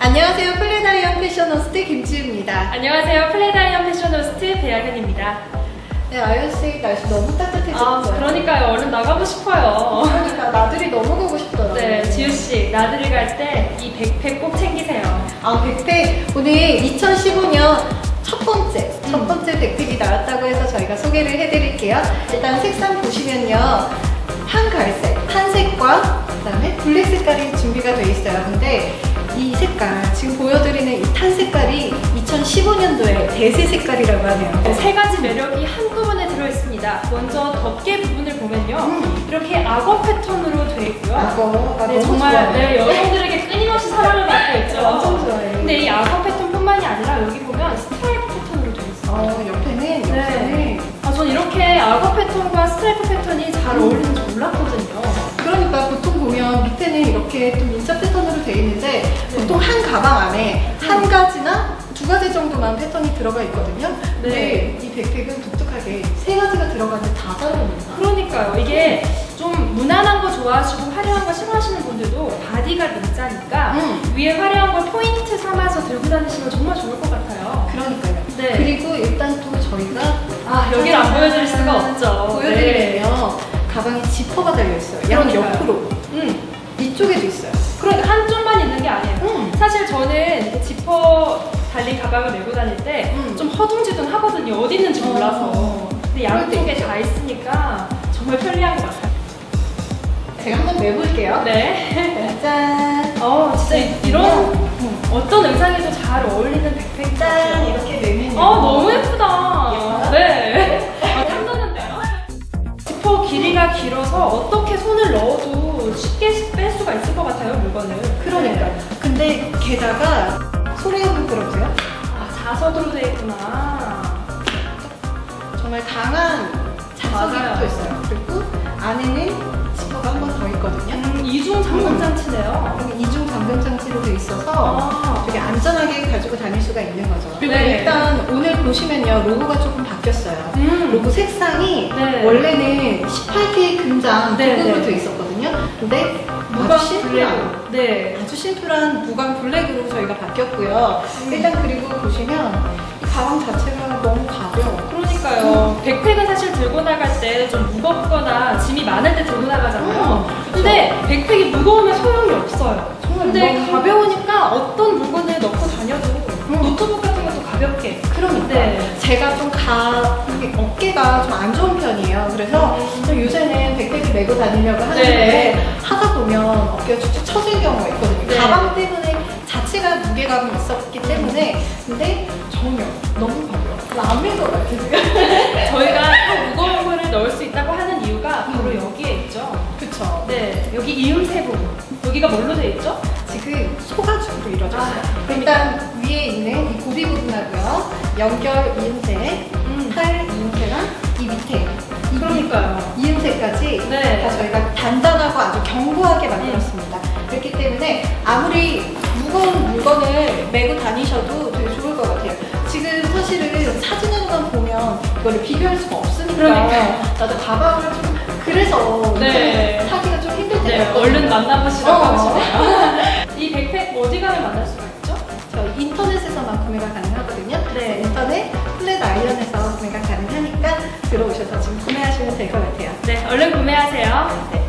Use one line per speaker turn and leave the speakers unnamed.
안녕하세요. 플레다이언 패셔너스트 김지우입니다.
안녕하세요. 플레다이언 패셔너스트 배아현입니다.
네, 아이언씨 날씨 너무
아,
따뜻해졌죠?
그러니까요. 얼른 나가고 싶어요.
그러니까 나들이 너무 가고 싶더라고요.
네, 지우씨, 나들이 갈 때 이 백팩 꼭 챙기세요.
아, 백팩 오늘 2015년 첫 번째, 첫 번째 백팩이 나왔다고 해서 저희가 소개를 해드릴게요. 일단 색상 보시면요. 한갈색, 한색과 그다음에 블랙 색깔이 준비가 돼 있어요. 근데 이 색깔, 지금 보여드리는 이 탄 색깔이 2015년도에 대세 색깔이라고 하네요.
네, 세 가지 매력이 한꺼번에 들어있습니다. 먼저 덮개 부분을 보면요.
음.
이렇게 악어 패턴으로 되어 있고요.
악어, 아,
네, 정말
좋아요.
네, 여성들에게 끊임없이 사랑을 받고 있죠.
완전 좋아해요.
근데 이 악어 패턴뿐만이 아니라 여기 보면 스트라이프 패턴으로 되어 있어요.
어, 옆에는, 옆에는
네. 아, 전 이렇게 악어 패턴과 스트라이프 패턴이 잘 어울리는
이렇게 좀 민자 패턴으로 돼 있는데 보통 한 가방 안에 한 가지나 두 가지 정도만 패턴이 들어가 있거든요. 근데 이 백팩은 독특하게 세 가지가 들어가는데 다잘 어울린다.
그러니까요. 이게 좀 무난한 거 좋아하시고 화려한 거 싫어하시는 분들도 바디가 민자니까
음.
위에 화려한 걸 포인트 삼아서 들고 다니시면 정말 좋을 것 같아요.
그러니까요.
네.
그리고 일단 또 저희가
아, 여기를 안 보여드릴 수가 없죠.
보여드리려면 가방에 지퍼가 달려있어요. 양. 옆으로.
네. 음.
이쪽에도 있어요.
그러니까 한쪽만 있는 게 아니에요.
음.
사실 저는 지퍼 달린 가방을 메고 다닐 때
음.
좀 허둥지둥 하거든요. 어디 있는지
어.
몰라서. 근데
그럴 때
양쪽에. 다 있으니까 정말 편리한 것 같아요.
제가 한번 매볼게요.
네.
짠.
어, 진짜 이- 이런
음.
어떤 의상에도 잘 어울리는 백팩
짠. 이렇게 매면.
아 너무 예쁘다. 길어서 어떻게 손을 넣어도 쉽게 뺄 수가 있을 것 같아요 물건을.
그러니까. 근데 게다가 소리 한번 들어보세요.
아 자석으로 돼 있구나.
정말 강한 자석이
맞아요.
붙어 있어요. 그리고 안에는 지퍼가 한 번 더 있거든요.
음, 이중 잠금 장치네요.
여기 이중 잠금 장치로 돼 있어서
아.
되게 안전하게 가지고 다닐 수가 있는 거죠. 그리고
네.
일단 오늘 보시면요 로고가 조금 바뀌었어요.
음.
로고 색상이
네.
원래는 18K 금장
네, 네.
돼 있었거든요. 근데
무광
아주 심플한.
네.
아주 심플한 무광 블랙으로 저희가 바뀌었고요. 일단 그리고 보시면 이 가방 자체가 너무 가벼워.
그러니까요. 백팩은 사실 들고 나갈 때 좀 무겁거나 짐이 많을 때 들고 나가잖아요.
음,
근데 백팩이 무거우면 소용이 없어요.
정말
근데 가벼우니까 어떤 물건을 넣고 다녀도
음.
노트북 같은 것도 가볍게.
그러니까
네.
제가 좀 가, 어깨가 좀 안 좋은 편이에요. 그래서 좀 요새는 백팩을 메고 다니려고 하는데
네.
하다 보면 어깨가 쭉쭉 처질 경우가 있거든요.
네.
가방 때문에 자체가 무게감이 있었기 때문에 근데 전혀 너무 가벼워. 안 메고 같아 지금.
저희가 또 무거운 거를 넣을 수 있다고 하는 이유가 바로
음.
여기에 있죠.
그쵸.
네, 여기 이음새 부분. 여기가 뭘로 돼 있죠?
소가죽으로 이루어졌어요.
아,
일단 위에 있는 이 고리 부분하고요. 연결 이음새,
음.
팔 이음새랑 이 밑에 이
그러니까요.
이음새까지
네.
다 저희가 단단하고 아주 견고하게 만들었습니다. 그렇기 때문에 아무리 무거운 물건을 메고 다니셔도 되게 좋을 것 같아요. 지금 사실은 사진으로만 보면 이거를 비교할 수가 없으니까
그러니까요.
나도 가방을 좀 그래서
네.
좀 사기가 좀 힘들 때가
네. 얼른 만나보시라고
어.
하시네요. 이 백팩 어디 가면 만날 수가 있죠?
저희 인터넷에서만 구매가 가능하거든요.
네.
인터넷 플랫 아이언에서 구매가 가능하니까 들어오셔서 지금 구매하시면 될 것 같아요.
네, 얼른 구매하세요.
네.